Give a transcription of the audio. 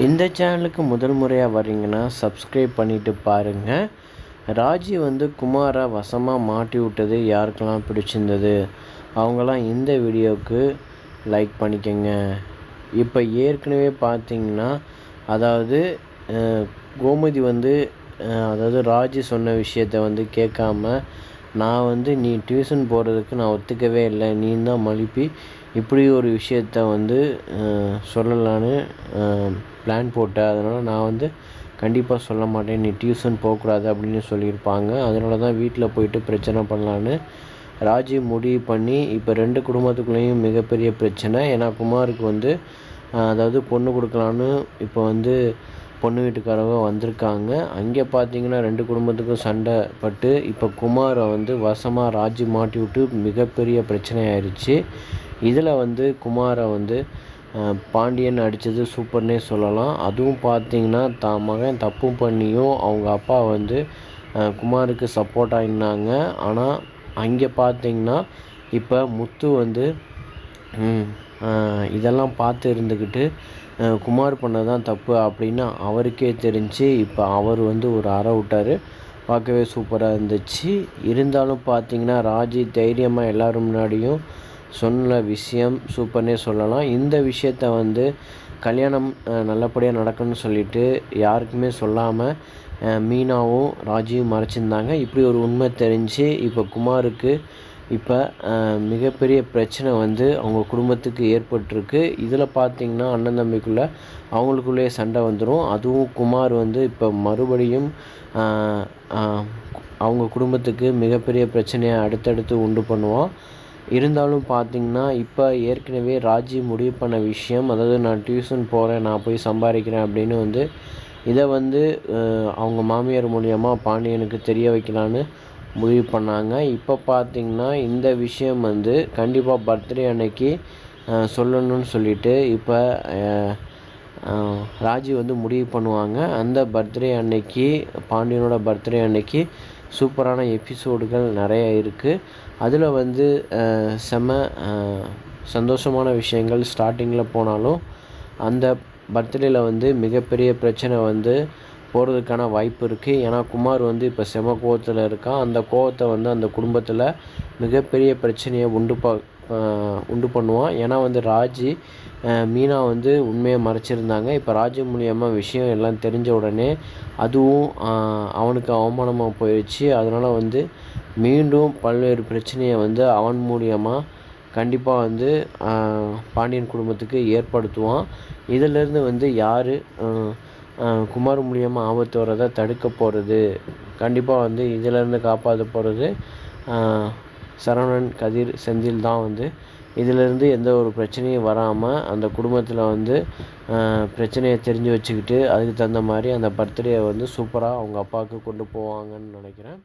இந்த சேனலுக்கு முதல் முறையாக வர்றீங்கன்னா சப்ஸ்கிரைப் பண்ணிவிட்டு பாருங்கள் ராஜி வந்து குமாரை வசமாக மாட்டி விட்டது யாருக்கெல்லாம் பிடிச்சிருந்தது? அவங்களாம் இந்த வீடியோவுக்கு லைக் பண்ணிக்கோங்க. இப்போ ஏற்கனவே பார்த்தீங்கன்னா அதாவது கோமதி வந்து அதாவது ராஜி சொன்ன விஷயத்த வந்து கேட்காம நான் வந்து நீ டியூஷன் போகிறதுக்கு நான் ஒத்துக்கவே இல்லை. நீ தான் மழுப்பி இப்படி ஒரு விஷயத்த வந்து சொல்லலான்னு பிளான் போட்ட அதனால் நான் வந்து கண்டிப்பாக சொல்ல மாட்டேன். நீ டியூஷன் போகக்கூடாது அப்படின்னு சொல்லியிருப்பாங்க. அதனால தான் வீட்டில் போயிட்டு பிரச்சனை பண்ணலான்னு ராஜி முடிவு பண்ணி இப்போ ரெண்டு குடும்பத்துக்குள்ளேயும் மிகப்பெரிய பிரச்சனை. ஏன்னா குமாருக்கு வந்து அதாவது பொண்ணு கொடுக்கலான்னு இப்போ வந்து பொண்ணு வீட்டுக்காரங்க வந்திருக்காங்க. அங்கே பார்த்தீங்கன்னா ரெண்டு குடும்பத்துக்கும் சண்டை பட்டு இப்போ குமாரை வந்து வசமாக ராஜி மாட்டி விட்டு மிகப்பெரிய பிரச்சனை ஆயிடுச்சு இதில் வந்து குமாரை வந்து பாண்டியன் அடித்தது சூப்பர்னே சொல்லலாம். அதுவும் பார்த்தீங்கன்னா தான் மகன் தப்பு பண்ணியும் அவங்க அப்பா வந்து குமாருக்கு சப்போர்ட்டாக இருந்தாங்க ஆனால் அங்கே பார்த்தீங்கன்னா இப்போ முத்து வந்து இதெல்லாம் பார்த்து இருந்துக்கிட்டு குமார் பண்ணது தான் தப்பு அப்படின்னு அவருக்கே தெரிஞ்சு இப்போ அவர் வந்து ஒரு அற விட்டார். பார்க்கவே சூப்பராக இருந்துச்சு. இருந்தாலும் பார்த்தீங்கன்னா ராஜி தைரியமாக எல்லாரும் முன்னாடியும் சொன்ன விஷயம் சூப்பர்னே சொல்லலாம். இந்த விஷயத்த வந்து கல்யாணம் நல்லபடியாக நடக்கணும்னு சொல்லிட்டு யாருக்குமே சொல்லாமல் மீனாவும் ராஜியும் மறைச்சிருந்தாங்க. இப்படி ஒரு உண்மை தெரிஞ்சு இப்போ குமாருக்கு இப்போ மிகப்பெரிய பிரச்சனை வந்து அவங்க குடும்பத்துக்கு ஏற்பட்டிருக்கு. இதில் பார்த்திங்கன்னா அண்ணன் தம்பிக்குள்ளே அவங்களுக்குள்ளேயே சண்டை வந்துடும் அதுவும் குமார் வந்து இப்போ மறுபடியும் அவங்க குடும்பத்துக்கு மிகப்பெரிய பிரச்சனையை அடுத்தடுத்து உண்டு பண்ணுவான். இருந்தாலும் பார்த்தீங்கன்னா இப்போ ஏற்கனவே ராஜி முடிவு பண்ண விஷயம் அதாவது நான் டியூஷன் போகிறேன் நான் போய் சம்பாதிக்கிறேன் அப்படின்னு வந்து இதை வந்து அவங்க மாமியார் மூலியமாக பாண்டியனுக்கு தெரிய வைக்கலான்னு முடிவு பண்ணாங்க. இப்போ பார்த்திங்கன்னா இந்த விஷயம் வந்து கண்டிப்பாக பர்த்டே அன்னைக்கு சொல்லணும்னு சொல்லிட்டு இப்போ ராஜி வந்து முடிவு பண்ணுவாங்க. அந்த பர்த்டே அன்னைக்கு பாண்டியனோட பர்த்டே அன்னைக்கு சூப்பரான எபிசோடுகள் நிறைய இருக்குது அதில் வந்து செம சந்தோஷமான விஷயங்கள் ஸ்டார்டிங்கில் போனாலும் அந்த பர்த்டேயில் வந்து மிகப்பெரிய பிரச்சனை வந்து போகிறதுக்கான வாய்ப்பு இருக்குது ஏன்னா குமார் வந்து இப்போ செம கோவத்தில் இருக்கான். அந்த கோவத்தை வந்து அந்த குடும்பத்தில் மிகப்பெரிய பிரச்சனையை உண்டு ப உண்டு பண்ணுவான். ஏன்னா வந்து ராஜி மீனா வந்து உண்மையை மறைச்சிருந்தாங்க. இப்போ ராஜி மூலியமாக விஷயம் எல்லாம் தெரிஞ்ச உடனே அதுவும் அவனுக்கு அவமானமாக போயிடுச்சு அதனால் வந்து மீண்டும் பல்வேறு பிரச்சனையை வந்து அவன் மூலியமாக கண்டிப்பாக வந்து பாண்டியன் குடும்பத்துக்கு ஏற்படுத்துவான். இதிலேருந்து வந்து யார் குமார் மூலியமாக ஆபத்து வர்றதை தடுக்க போகிறது கண்டிப்பாக வந்து இதிலேருந்து காப்பாற்ற போகிறது சரவணன் கதிர் செந்தில் தான் வந்து. இதிலேருந்து எந்த ஒரு பிரச்சனையும் வராமல் அந்த குடும்பத்தில் வந்து பிரச்சனையை தெரிஞ்சு வச்சுக்கிட்டு அதுக்கு தகுந்த மாதிரி அந்த பர்த்டேயை வந்து சூப்பராக அவங்க அப்பாவுக்கு கொண்டு போவாங்கன்னு நினைக்கிறேன்.